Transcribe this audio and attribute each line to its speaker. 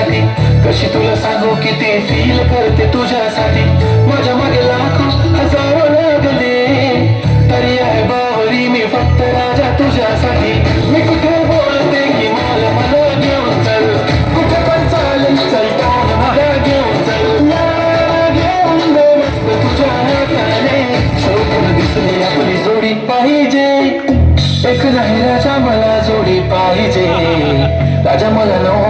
Speaker 1: माझ्यासाठी कशी तुला सांगू किती फील करते तुझ्यासाठी. माझ्या मागे लाखो हजारो लागले तरी आहे बावरी मी फक्त राजा तुझ्यासाठी. मी कुठे बोलते की मला मला घेऊन चल. कुठे पण चालेल चलता मला घेऊन चल. घेऊन तुझ्या हाताने. शोधून दिसली आपली जोडी पाहिजे. एक नाही राजा मला जोडी पाहिजे. राजा मला नव